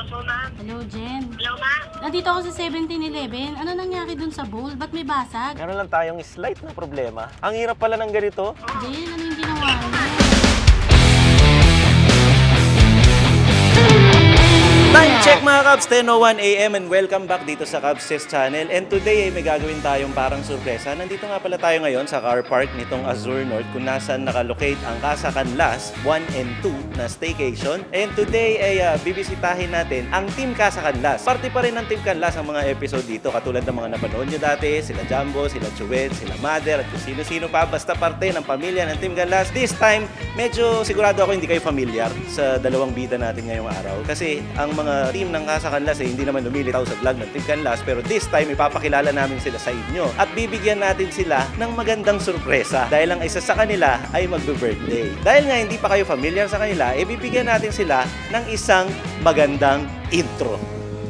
Hello po, ma'am. Hello, Jen. Hello, ma'am. Nandito ako sa 17-Eleven. Ano nangyari dun sa bowl? Ba't may basag? Meron lang tayong slight na problema. Ang hirap pala ng ganito. Jen, ano Time check mga Cubs, 10.01 a.m. and welcome back dito sa Cubs Chess Channel. And today ay may gagawin tayong parang sorpresa. Nandito nga pala tayo ngayon sa car park nitong Azure North kung nasaan nakalocate ang Casa Canlas 1 and 2 na staycation. And today ay ah, bibisitahin natin ang Team Casa Canlas. Parte pa rin ng Team Canlas ang mga episode dito katulad ng mga napanood nyo dati, sila Jumbo, sila Chuet, sila Mother at kung sino-sino pa basta parte ng pamilya ng Team Canlas. This time, medyo sigurado ako hindi kayo familiar sa dalawang bida natin ngayong araw. Kasi ang mga team ng Casa Canlas eh, hindi naman lumilitaw sa vlog ng Team Canlas pero this time ipapakilala namin sila sa inyo at bibigyan natin sila ng magandang sorpresa dahil ang isa sa kanila ay magbe-birthday. Dahil nga hindi pa kayo familiar sa kanila, eh bibigyan natin sila ng isang magandang intro.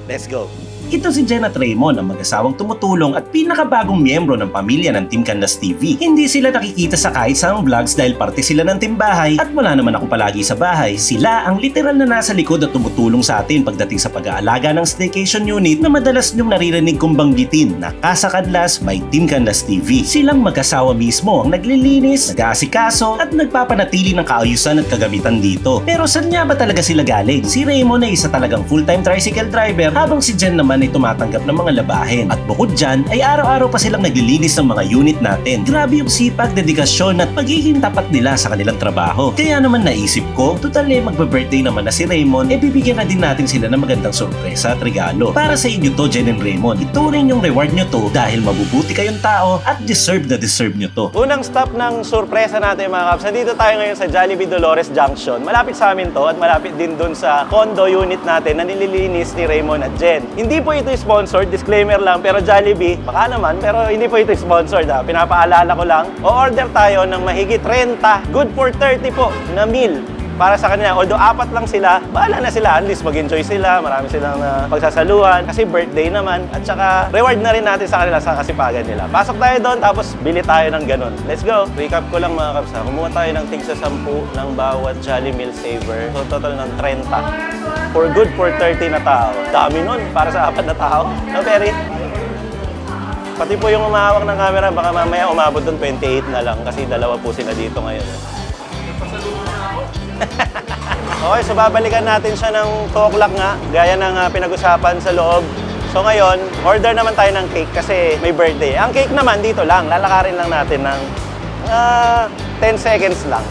Let's go! Ito si Jen at Raymond, ang mag-asawang tumutulong at pinakabagong miyembro ng pamilya ng Team Canlas TV. Hindi sila nakikita sa kahit saang vlogs dahil parte sila ng timbahay at wala naman ako palagi sa bahay. Sila ang literal na nasa likod at tumutulong sa atin pagdating sa pag-aalaga ng staycation unit na madalas niyong naririnig kong banggitin na Casa Canlas by Team Canlas TV. Silang mag-asawa mismo ang naglilinis, nag-aasikaso at nagpapanatili ng kaayusan at kagamitan dito. Pero saan nga ba talaga sila galing? Si Raymond ay isa talagang full-time tricycle driver habang si Jen naman ay tumatanggap ng mga labahin. At bukod dyan ay araw-araw pa silang naglilinis ng mga unit natin. Grabe yung sipag, dedikasyon at pagiging tapat nila sa kanilang trabaho. Kaya naman naisip ko, total eh magbe-birthday naman na si Raymond, eh bibigyan na din natin sila ng magandang sorpresa at regalo. Para sa inyo to, Jen and Raymond. Ituring yung reward nyo to dahil mabubuti kayong tao at deserve na deserve nyo to. Unang stop ng sorpresa natin mga kaps, nandito tayo ngayon sa Jollibee Dolores Junction. Malapit sa amin to at malapit din dun sa condo unit natin na nililinis ni Raymond at Jen. Hindi po ito sponsored, disclaimer lang, pero Jollibee, baka naman, pero hindi po ito sponsored ha. Pinapaalala ko lang, o-order tayo ng mahigit 30, good for 30 po, na meal para sa kanila. Although apat lang sila, bahala na sila. At least mag-enjoy sila, marami silang na pagsasaluhan. Kasi birthday naman. At saka reward na rin natin sa kanila sa kasipagan nila. Pasok tayo doon, tapos bili tayo ng ganun. Let's go! Recap ko lang mga kaps ha. Kumuha tayo ng tigsa 10 ng bawat Jolly Meal Saver. So total ng 30. For good for 30 na tao. Dami nun para sa apat na tao. No, Perry? Pati po yung umahawak ng camera, baka mamaya umabot doon 28 na lang kasi dalawa po sila dito ngayon. Okay, so babalikan natin siya ng 2 o'clock nga, gaya ng ah, pinag-usapan sa loob. So ngayon, order naman tayo ng cake kasi may birthday. Ang cake naman dito lang, lalakarin lang natin ng ah, 10 seconds lang.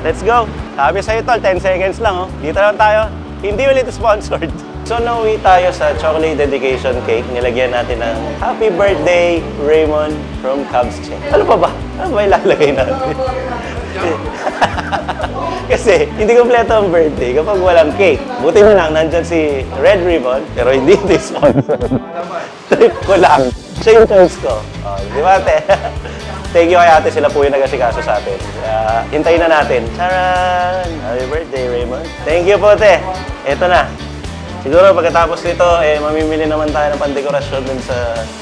Let's go! Sabi sa'yo tol, 10 seconds lang oh. Dito lang tayo. Hindi ulit sponsored. So nauwi tayo sa chocolate dedication cake. Nilagyan natin ng Happy Birthday, Raymond from Cubs Check. Ano pa ba? Ano ba ilalagay natin? Kasi hindi kompleto ang birthday kapag walang cake. Buti na lang, nandyan si Red Ribbon, pero hindi ito sponsor. Trip ko lang. Siya yung toast ko. Oh, di ba, ate? Thank you kay ate, sila po yung nag-asikaso sa atin. Kaya, hintayin na natin. Charan! Happy birthday, Raymond. Thank you po, te. Ito na. Siguro pagkatapos nito, eh, mamimili naman tayo ng pandekorasyon dun sa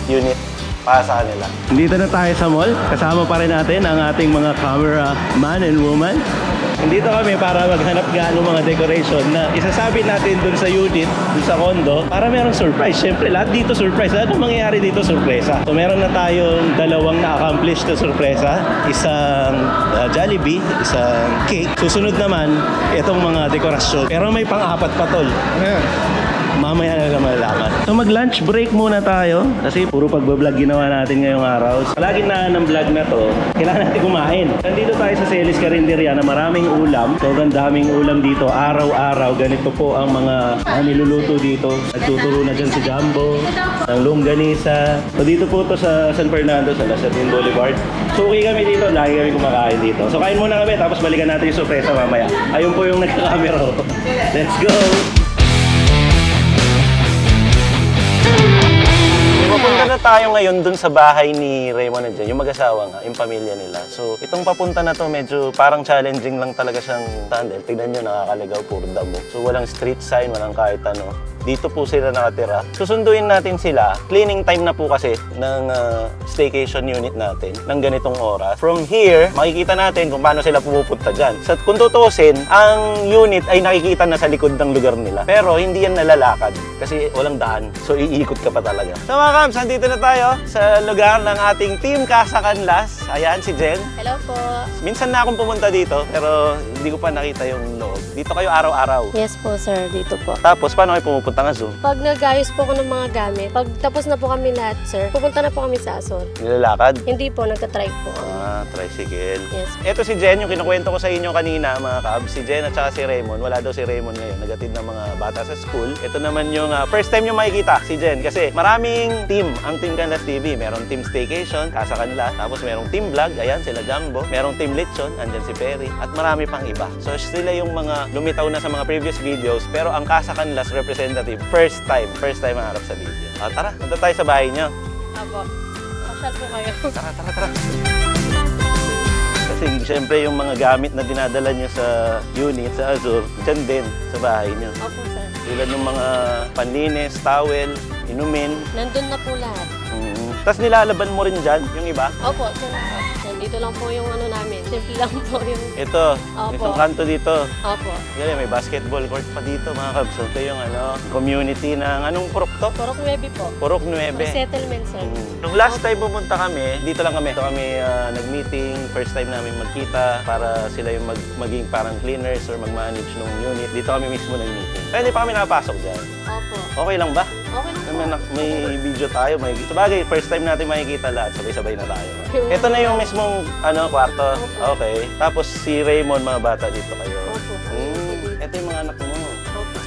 unit para sa kanila. Dito na tayo sa mall. Kasama pa rin natin ang ating mga camera man and woman. Nandito kami para maghanap nga ng mga decoration na isasabit natin dun sa unit, dun sa condo, para merong surprise. Siyempre, lahat dito surprise. Ano mangyayari dito surpresa? So, meron na tayong dalawang na-accomplish na surpresa. Isang uh, Jollibee, isang cake. Susunod naman, itong mga dekorasyon. Pero may pang-apat pa tol. Mamaya na lang malalaman. So mag-lunch break muna tayo kasi puro pagbablog ginawa natin ngayong araw. So, Palagi na ng vlog na to, kailangan natin kumain. Nandito tayo sa Celis Carinderia na maraming ulam. So ang daming ulam dito araw-araw. Ganito po ang mga ah, niluluto dito. Nagtuturo na dyan si Jumbo, ng longganisa. So dito po to sa San Fernando, sa Lasatin Boulevard. So okay kami dito, lagi kami kumakain dito. So kain muna kami, tapos balikan natin yung sorpresa mamaya. Ayun po yung nagka-camera. Let's go! Na tayo ngayon dun sa bahay ni Raymond and Jen, yung mag-asawa nga, yung pamilya nila. So, itong papunta na to, medyo parang challenging lang talaga siyang tandem. Tignan nyo, nakakaligaw, puro damo. So, walang street sign, walang kahit ano. Dito po sila nakatira. Susunduin natin sila. Cleaning time na po kasi ng ah, staycation unit natin ng ganitong oras. From here, makikita natin kung paano sila pumupunta dyan. Sa, kung tutuusin, ang unit ay nakikita na sa likod ng lugar nila. Pero hindi yan nalalakad kasi walang daan. So iikot ka pa talaga. So mga kams, nandito na tayo sa lugar ng ating Team Casa Canlas. Ayan, si Jen. Hello po. Minsan na akong pumunta dito, pero hindi ko pa nakita yung loob. Dito kayo araw-araw. Yes po, sir. Dito po. Tapos, paano kayo pumupunta nga Zoom? Pag nag-ayos po ako ng mga gamit, pag tapos na po kami lahat, sir, pupunta na po kami sa Azor. Nilalakad? Hindi po, nagka-try po. Ah, tricycle. Yes. Ito si Jen, yung kinukwento ko sa inyo kanina, mga kabs. Si Jen at saka si Raymond. Wala daw si Raymond ngayon. Nagatid ng mga bata sa school. Ito naman yung ah, first time yung makikita si Jen. Kasi maraming team ang Team Canlas TV. Merong Team Staycation, Casa Canlas. Tapos merong Team Vlog, ayan sila Jumbo. Merong Team Litson, andyan si Perry. At marami pang iba. So sila yung mga lumitaw na sa mga previous videos. Pero ang Casa Canlas representative, first time. First time maharap sa video. Ah, tara, punta tayo sa bahay niyo. Apo. Pasyal po kayo. Tara, tara, tara. Kasi siyempre yung mga gamit na dinadala nyo sa unit, sa Azure, dyan din sa bahay nyo. Opo, sir. Tulad ng mga panlinis, towel, inumin. Nandun na po lahat. Mm. Tapos nilalaban mo rin dyan, yung iba. Opo, sir. Nandito lang po yung ano namin. Simple lang po yung... Ito, Opo. itong kanto dito. Opo. Yan, may basketball court pa dito mga kabs. So, ito yung ano, community ng anong purok to? Purok 9 po. Purok 9. Ang settlement, sir. Mm. Nung last time pumunta kami, dito lang kami. Dito kami ah, nag-meeting, first time namin magkita para sila yung mag maging parang cleaners or mag-manage ng unit. Dito kami mismo nag-meeting. Kaya hindi pa kami nakapasok dyan. Opo. Okay lang ba? Okay lang. May, may video tayo, may Sabagay, first time natin makikita lahat, sabay-sabay na tayo. Ito na yung mismong ano, kwarto. Okay. Tapos si Raymond, mga bata dito kayo.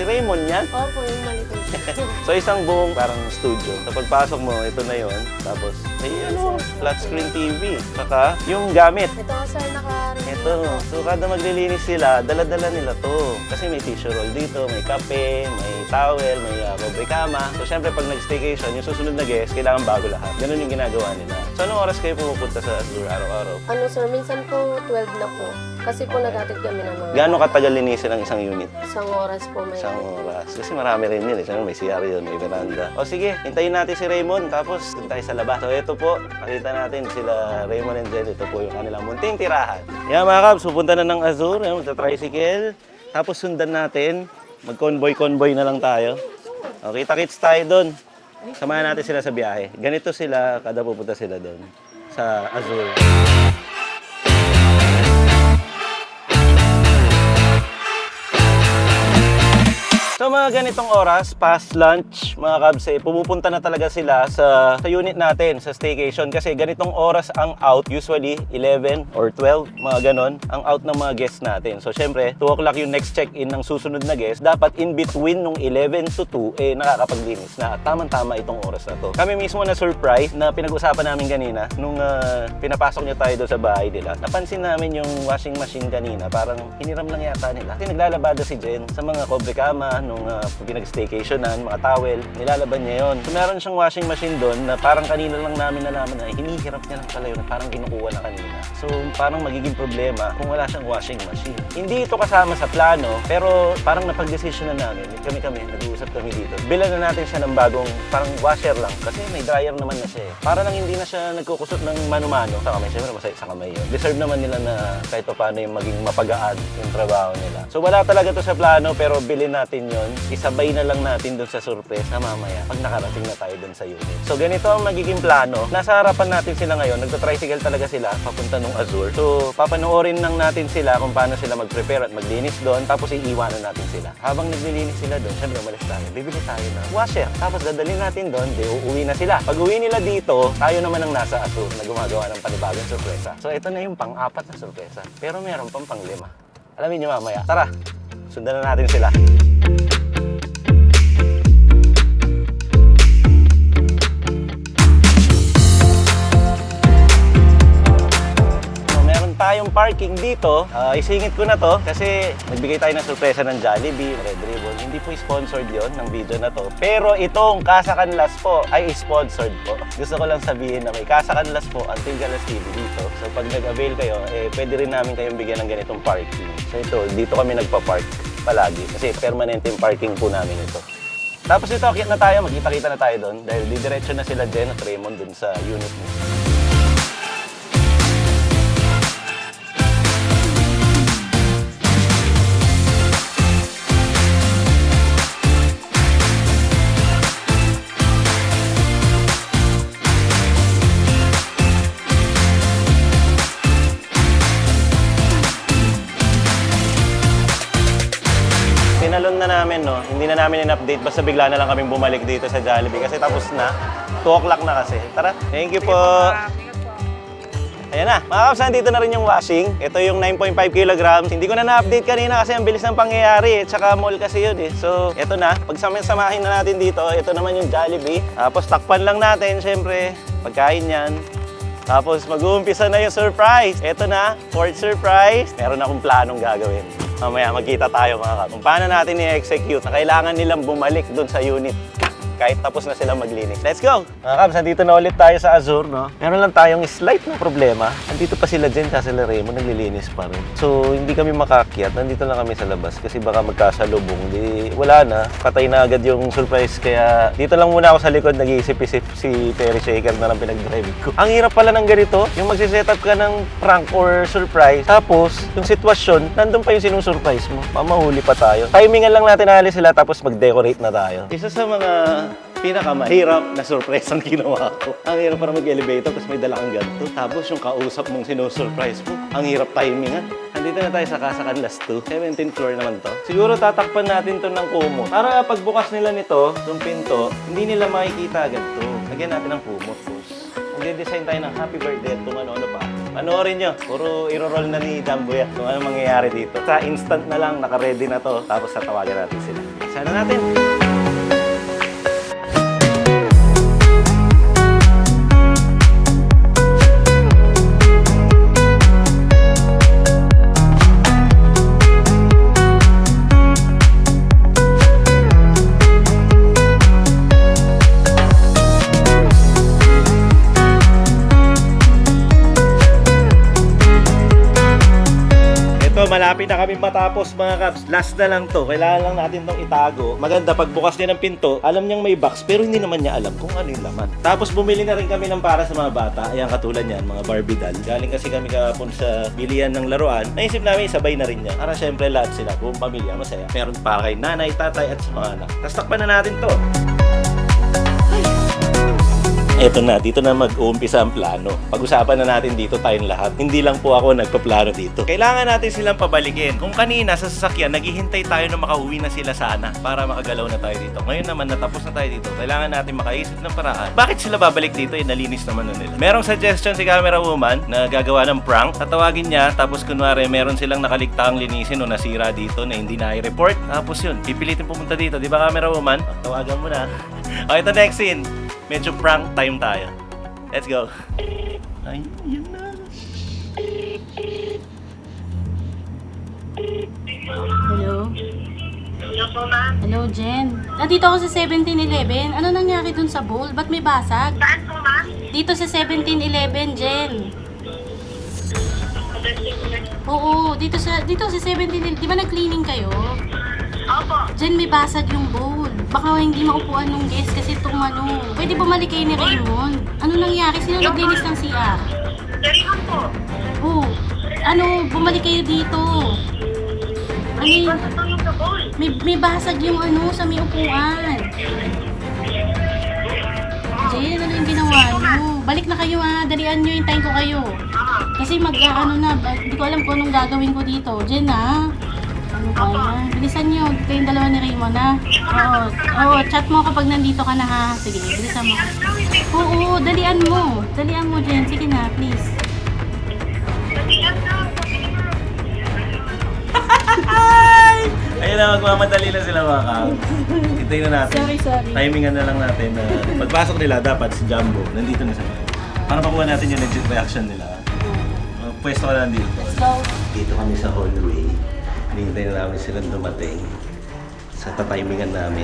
Si Raymond yan? Opo, yung maliit. So isang buong parang studio. So pagpasok mo, ito na yon. Tapos may ano, flat screen TV. Saka yung gamit. Ito, sir, naka-review Ito. So kada maglilinis sila, dala-dala nila to. Kasi may tissue roll dito, may kape, may towel, may uh, robe kama. So syempre pag nag-staycation, yung susunod na guest, kailangan bago lahat. Ganun yung ginagawa nila. So anong oras kayo pumupunta sa Azure araw-araw? Ano, sir, minsan po 12 na po. Kasi po nagatid kami ng mga Gaano katagal linisin ang isang unit? isang oras po may... Isang oras. Kasi marami rin yun. eh. Siyempre may CR yun, may veranda. O sige, hintayin natin si Raymond. Tapos dun tayo sa labas. So ito po, nakita natin sila Raymond and Jen. Ito po yung kanilang munting tirahan. Yan mga kabs, pupunta na ng Azure. Yan, magta-tricycle. Tapos sundan natin. Mag-convoy-convoy na lang tayo. O, kita-kits tayo doon. Samahan natin sila sa biyahe. Ganito sila kada pupunta sila doon sa Azure. So mga ganitong oras, past lunch, mga kabs, eh, pumupunta na talaga sila sa, sa unit natin, sa staycation. Kasi ganitong oras ang out, usually 11 or 12, mga ganon, ang out ng mga guests natin. So syempre, 2 o'clock yung next check-in ng susunod na guest. Dapat in between nung 11 to 2, eh nakakapaglinis na. Tamang-tama itong oras na to. Kami mismo na surprise na pinag-usapan namin kanina, nung ah, pinapasok nyo tayo doon sa bahay nila. Napansin namin yung washing machine kanina, parang hiniram lang yata nila. Kasi naglalabada si Jen sa mga kobre kama, nung uh, pinag-staycationan, mga towel, nilalaban niya yon. So meron siyang washing machine doon na parang kanina lang namin nalaman na hinihirap niya lang pala yun, parang kinukuha na kanina. So parang magiging problema kung wala siyang washing machine. Hindi ito kasama sa plano, pero parang napag-decision na namin, kami-kami, nag-uusap kami dito. Bilan na natin siya ng bagong parang washer lang kasi may dryer naman na siya eh. Para lang hindi na siya nagkukusot ng mano-mano sa kamay. Siyempre masaya sa kamay yun. Deserve naman nila na kahit pa paano yung maging mapagaan yung trabaho nila. So wala talaga to sa plano pero bilhin natin yon Isabay na lang natin dun sa sorpresa mamaya pag nakarating na tayo dun sa unit. So ganito ang magiging plano. Nasa harapan natin sila ngayon. Nagta-tricycle talaga sila papunta nung Azure. So papanoorin lang natin sila kung paano sila mag-prepare at maglinis doon. Tapos iiwanan natin sila. Habang naglilinis sila doon, syempre umalis tayo. Bibili tayo ng washer. Tapos dadalhin natin doon, di uuwi na sila. Pag uwi nila dito, tayo naman ang nasa Azure na gumagawa ng panibagong sorpresa. So ito na yung pang-apat na sorpresa. Pero meron pang pang-lima. Alamin niyo mamaya. Tara, sundan na natin sila. Parking dito. Ah, isingit ko na to kasi nagbigay tayo ng sorpresa ng Jollibee, Red Ribbon. Hindi po sponsored yon ng video na to. Pero itong Casa Canlas po ay sponsored po. Gusto ko lang sabihin na may Casa Canlas po ang Tigalas TV dito. So pag nag-avail kayo, eh, pwede rin namin kayong bigyan ng ganitong parking. So ito, dito kami nagpa-park palagi kasi permanente yung parking po namin ito. Tapos ito, akit na tayo, magkita-kita na tayo doon dahil didiretso na sila Jen at Raymond doon sa unit mismo. Namin in-update, basta bigla na lang kaming bumalik dito sa Jollibee kasi tapos na. 2 o'clock na kasi. Tara, thank you po. Ayan na, mga kaps, nandito na rin yung washing. Ito yung 9.5 kilograms. Hindi ko na na-update kanina kasi ang bilis ng pangyayari eh. Tsaka mall kasi yun eh. So, ito na. Pagsamahin na natin dito, ito naman yung Jollibee. Tapos takpan lang natin, syempre, pagkain yan. Tapos mag-uumpisa na yung surprise. Ito na, fourth surprise. Meron akong planong gagawin. Mamaya magkita tayo mga kap. Kung paano natin i-execute na kailangan nilang bumalik dun sa unit kahit tapos na sila maglinis. Let's go! Mga Kabs, nandito na ulit tayo sa Azure, no? Meron lang tayong slight na problema. Nandito pa sila Jen, kasi sila Raymond naglilinis pa rin. So, hindi kami makakyat. Nandito lang kami sa labas kasi baka magkasalubong. Di, wala na. Patay na agad yung surprise. Kaya dito lang muna ako sa likod nag-iisip-isip si Perry Shaker na lang pinag-drive ko. Ang hirap pala ng ganito, yung magsiset up ka ng prank or surprise. Tapos, yung sitwasyon, nandun pa yung sinusurprise mo. Mamahuli pa tayo. Timingan lang natin alis sila tapos mag-decorate na tayo. Isa sa mga pinakamahirap na surprise ang ginawa ko. Ang hirap para mag-elevator tapos may dala kang ganito. Tapos yung kausap mong sinusurprise mo, ang hirap timingan. Nandito na tayo sa Casa Canlas 2. 17th floor naman to. Siguro tatakpan natin to ng kumot. Para pagbukas nila nito, yung pinto, hindi nila makikita agad to. Lagyan natin ng kumot. Magde-design tayo ng happy birthday at kung ano-ano pa. Panoorin nyo, puro iro-roll na ni Jumbo yan kung ano mangyayari dito. Sa instant na lang, naka-ready na to, tapos tatawagan natin sila. Sana natin. Ito, malapit na kami matapos mga Cubs. Last na lang to. Kailangan lang natin tong itago. Maganda, pagbukas niya ng pinto, alam niyang may box, pero hindi naman niya alam kung ano yung laman. Tapos bumili na rin kami ng para sa mga bata. Ayan, katulad niyan, mga Barbie doll. Galing kasi kami kahapon sa bilian ng laruan. Naisip namin, sabay na rin niya. Para syempre lahat sila, buong pamilya, masaya. Meron para kay nanay, tatay, at sa mga anak. Tapos takpan na natin to. Eto na, dito na mag-uumpisa ang plano. Pag-usapan na natin dito tayong lahat. Hindi lang po ako nagpaplano dito. Kailangan natin silang pabalikin. Kung kanina sa sasakyan, naghihintay tayo na makauwi na sila sana para makagalaw na tayo dito. Ngayon naman, natapos na tayo dito. Kailangan natin makaisip ng paraan. Bakit sila babalik dito? Eh, nalinis naman na nila. Merong suggestion si camera woman na gagawa ng prank. Tatawagin niya, tapos kunwari meron silang nakaligtaang linisin o nasira dito na hindi na i-report. Tapos yun, pipilitin pumunta dito. Di ba camera woman? Tawagan mo na. o, ito next scene medyo prank time tayo. Let's go. Ay, yun na. Hello? Hello, Jen. Nandito ako sa 17-Eleven. Ano nangyari dun sa bowl? Ba't may basag? Saan po, ma'am? Dito sa 17-Eleven, Jen. Oo, dito sa dito sa 17 Di ba nag-cleaning kayo? Opo. Jen, may basag yung bowl. Baka hindi maupuan nung guest kasi itong ano. Pwede bumalik kayo ni Raymond. Ano nangyari? Sino naglinis ng CR? Derihan po. Oo. Ano, bumalik kayo dito. Ano yung? May, may basag yung ano sa may upuan. Jen, ano yung ginawa nyo? Balik na kayo ha. Dalian nyo, hintayin ko kayo. Ah, Kasi mag, ano na, hindi ko alam kung anong gagawin ko dito. Jen ha? Ano ba yan? Bilisan nyo, kayong dalawa ni Raymond ha? Oo, oo, chat mo kapag nandito ka na ha. Sige, bilisan mo. Oo, dalian mo. Dalian mo, Jen. Sige na, please. Na. Ayun na, magmamadali na sila mga kang. Hintayin na natin. Sorry, sorry. Timingan na lang natin na pagpasok nila, dapat si Jumbo, nandito na sila. Para makuha natin yung legit reaction nila. Pwesto ka lang dito. Let's go. Dito kami sa hallway. Hinihintay na namin silang dumating sa tatimingan namin.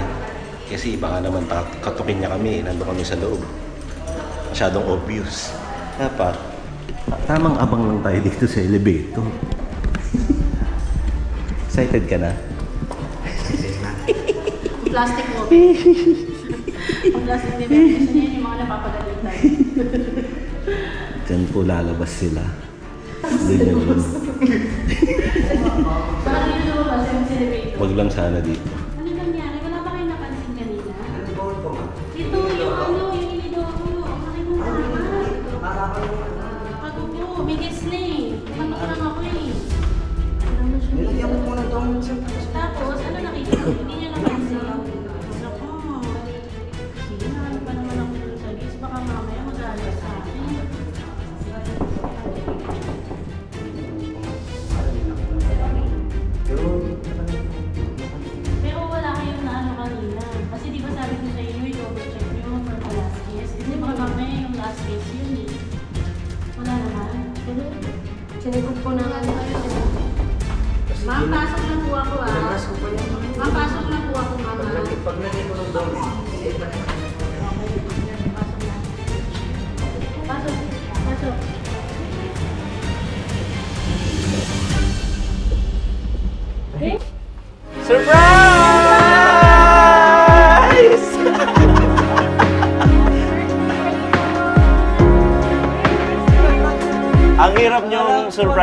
Kasi iba nga naman katukin niya kami. Nandun kami sa loob. Masyadong obvious. Dapat, tamang abang lang tayo dito sa elevator. Excited ka na? Plastic mo. Ang plastic Bebe. Gusto niya yung mga napapagalitan. Diyan po lalabas sila. Doon yun. Yun yung. Wag lang sana dito.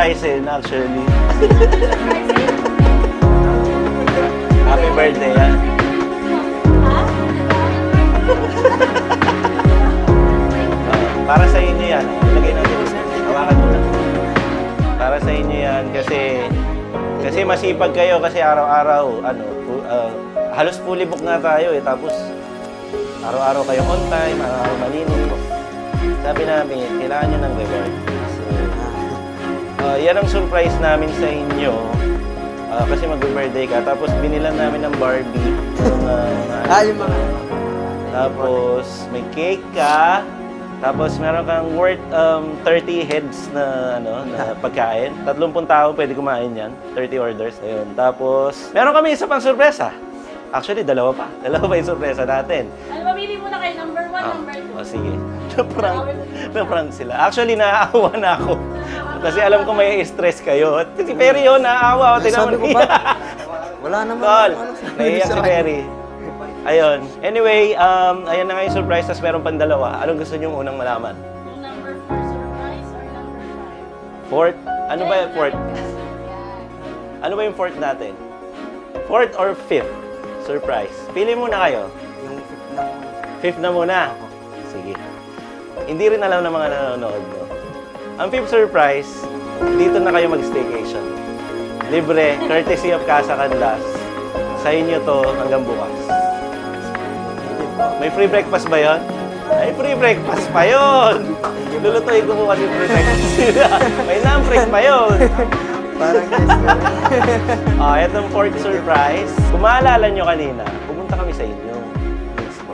Surprisein actually. Happy birthday, ah. Ah, para sa inyo yan. Ilagay natin. Hawakan mo lang. Para sa inyo yan kasi kasi masipag kayo kasi araw-araw ano ah, halos fully book nga tayo eh tapos araw-araw kayo on time, araw-araw malinis po. Sabi namin, kailangan nyo ng reward. So, ah, yan ang surprise namin sa inyo. Ah, kasi mag-birthday ka. Tapos binilan namin ng Barbie. Yung, ah, Ah, yung mga... tapos may cake ka. Tapos meron kang worth um, 30 heads na ano na pagkain. 30 tao pwede kumain yan. 30 orders. Ayun. Tapos meron kami isa pang sorpresa. Actually, dalawa pa. Dalawa pa yung sorpresa natin. Ano, mamili muna kayo. Number one, Ah, number two. oh, sige. Na-prank. Na-prank sila. Actually, naaawa na ako. Kasi alam ko may stress kayo. At Si Perry yun, naaawa. Ay, Tingnan sabi ko niya. ba? Wala naman. Tol, ano, sabi naiyak sa si akin. Perry. Ayun. Anyway, um, ayan na nga yung surprise, tapos meron pang dalawa. Anong gusto niyo unang malaman? Yung number four surprise or number five? Fourth? Ano ba yung fourth? Ano ba yung fourth natin? Fourth or fifth? Surprise. Pili muna kayo. Yung fifth na... Fifth na muna. Sige. Hindi rin alam ng mga nanonood, no? Ang fifth surprise, dito na kayo mag-staycation. Libre, courtesy of Casa Canlas. Sa inyo to hanggang bukas. May free breakfast ba yon? Ay, free breakfast pa yon. Lulutuin ko po kasi free breakfast sila. May non-break pa yon. Parang. Ah, etong fourth surprise. Kung maalala nyo kanina, pumunta kami sa inyo.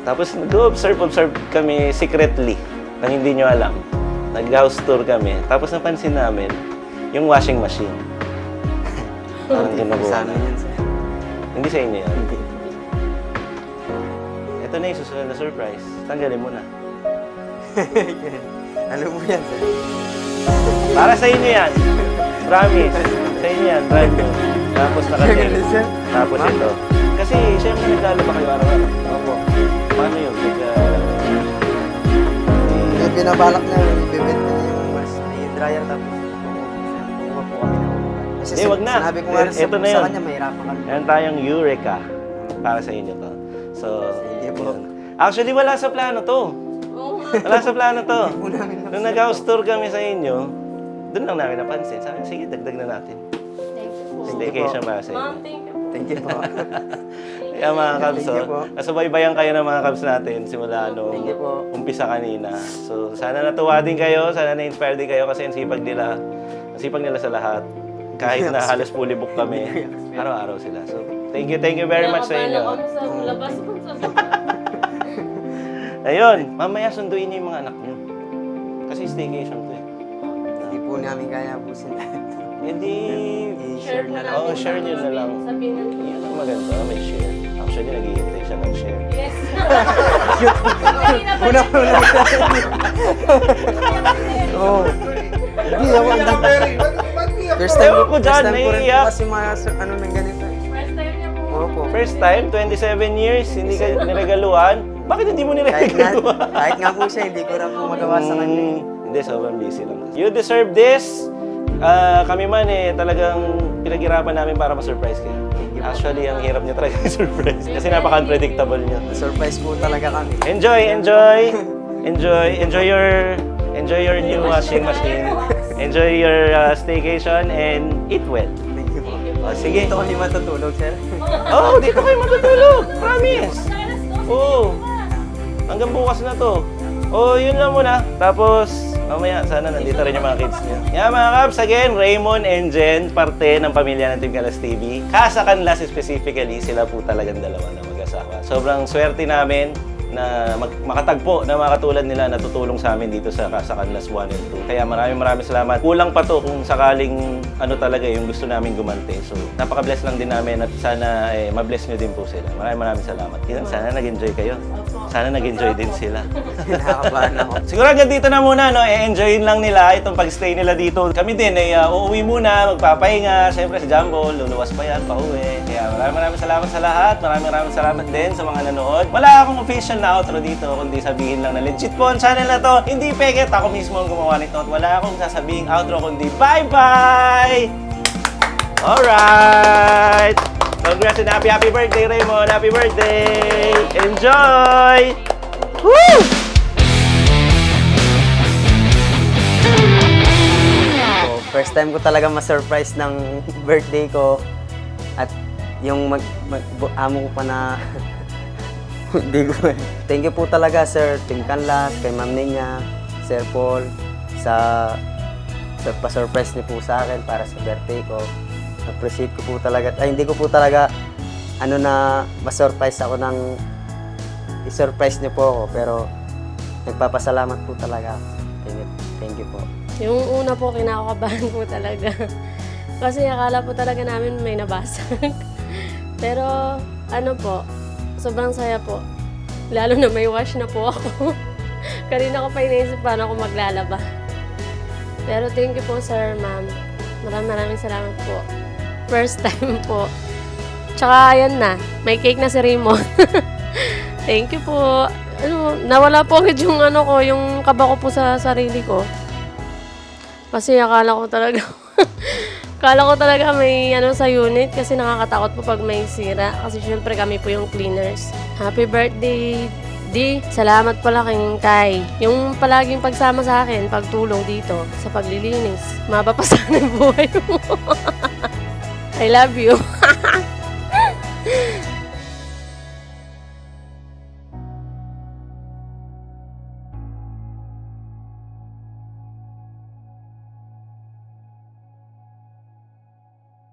Tapos nag-observe, observe kami secretly nang hindi nyo alam. Nag-house tour kami. Tapos napansin namin yung washing machine. Parang ginagawa. Sa amin yan, sir. Hindi sa inyo yan. Hindi. Ito na yung susunod na surprise. Tanggalin mo na. Alam mo yan, sir. Para sa inyo yan. Promise. Sa inyo yan. Brand new. Tapos sir. Tapos ito. Kasi siyempre naglalaba kayo araw-araw. Opo. Paano yun? Yung binabalak niya, ibibenta niya yung mas yung dryer tapos kuha po kami ng Kasi Hindi, wag na. sinabi ko nga rin sa, Ito na sa yun. kanya, mahirapan kami. Meron tayong Eureka para sa inyo to. So, Sige po. yun. Actually, wala sa plano to. Wala sa plano to. Nung nag-house tour kami sa inyo, doon lang namin napansin. Sabi, sige, dagdag na natin. Thank you po. Staycation para sa inyo. Ma'am, thank you po. Thank you po. Kaya mga Cubs, Thank you po. oh, nasubaybayan kayo ng mga Cubs natin simula nung Thank you po. umpisa kanina. So, sana natuwa din kayo, sana na-inspire din kayo kasi ang sipag nila, ang sipag nila sa lahat. Kahit na halos fully book kami, araw-araw sila. So, thank you, thank you very much sa inyo. Nakabala kami sa labas po sa Ayun, mamaya sunduin niyo yung mga anak niyo. Kasi staycation to eh. Sige po. namin kaya abusin lahat. Hindi, I-share na lang. Oo, share nyo na lang. Sabihin ng Yun ang maganda, may share. Actually, naghihintay siya ng share. Yes. Una po lang. Oo. Hindi ako ang First time Ewan ko first dyan, time ko rin po naiiyak. kasi mga ano ng ganito. eh. First time niya po. Opo. First time, 27 years, hindi ka niregaluhan. Bakit hindi mo Kahit nga, niregaluhan? kahit nga po siya, hindi ko rin po magawa sa kanya. eh. Hindi, sobrang busy lang. You deserve this. Ah, kami man eh, talagang pinaghirapan namin para ma-surprise kayo. Actually, ang hirap niya talaga surprise kasi napaka-unpredictable niya. Surprise po talaga kami. Enjoy, enjoy, enjoy, enjoy your, enjoy your new washing machine. Enjoy your uh, staycation and eat well. Thank you po. Oh, sige. Dito kami matutulog, sir. Oh, dito kayo matutulog. Promise. Oo. Hanggang bukas na to. Oh, yun lang muna. Tapos, mamaya, sana nandito rin yung mga kids niya. Yeah, mga Kabs, again, Raymond and Jen, parte ng pamilya ng Team Kalas TV. Kasakanlas specifically, sila po talagang dalawa na mag-asawa. Sobrang swerte namin na mag- makatagpo na mga katulad nila na tutulong sa amin dito sa Kasakanlas 1 and 2. Kaya maraming maraming salamat. Kulang pa to kung sakaling ano talaga yung gusto namin gumante. So, napaka-bless lang din namin at sana eh, ma-bless nyo din po sila. Maraming maraming salamat. Sana nag-enjoy kayo. Sana nag-enjoy din sila. Nakakabahan ako. Siguro hanggang dito na muna, no? E-enjoyin lang nila itong pag-stay nila dito. Kami din, ay uh, uuwi muna, magpapahinga. Siyempre si Jumbo, luluwas pa yan, pauwi. Kaya maraming maraming salamat sa lahat. Maraming maraming salamat din sa mga nanood. Wala akong official na outro dito, kundi sabihin lang na legit po ang channel na to. Hindi peket, ako mismo ang gumawa nito. At wala akong sasabing outro, kundi bye-bye! Alright! Congrats and happy, happy birthday, Raymond! Happy birthday! Enjoy! Woo! First time ko talaga ma-surprise ng birthday ko. At yung mag, mag amo ko pa na hindi ko Thank you po talaga Sir Tim Canlas, kay Ma'am Ninya, Sir Paul sa sa pa-surprise niyo po sa akin para sa birthday ko. Appreciate ko po talaga. Ay, hindi ko po talaga ano na ma-surprise ako ng i-surprise niyo po ako pero nagpapasalamat po talaga. Thank you, thank you po. Yung una po, kinakabahan po talaga. Kasi akala po talaga namin may nabasag. Pero ano po, sobrang saya po. Lalo na may wash na po ako. Kanina ko pa iniisip paano ako maglalaba. Pero thank you po, sir, ma'am. Maraming maraming salamat po. First time po. Tsaka ayan na, may cake na si Raymond. thank you po. Ano, nawala po agad yung ano ko, yung kaba ko po sa sarili ko. Kasi akala ko talaga, akala ko talaga may ano sa unit kasi nakakatakot po pag may sira. Kasi syempre kami po yung cleaners. Happy birthday, Di. Salamat pala kay Kai. Yung palaging pagsama sa akin, pagtulong dito sa paglilinis. Maba pa sana buhay mo. I love you.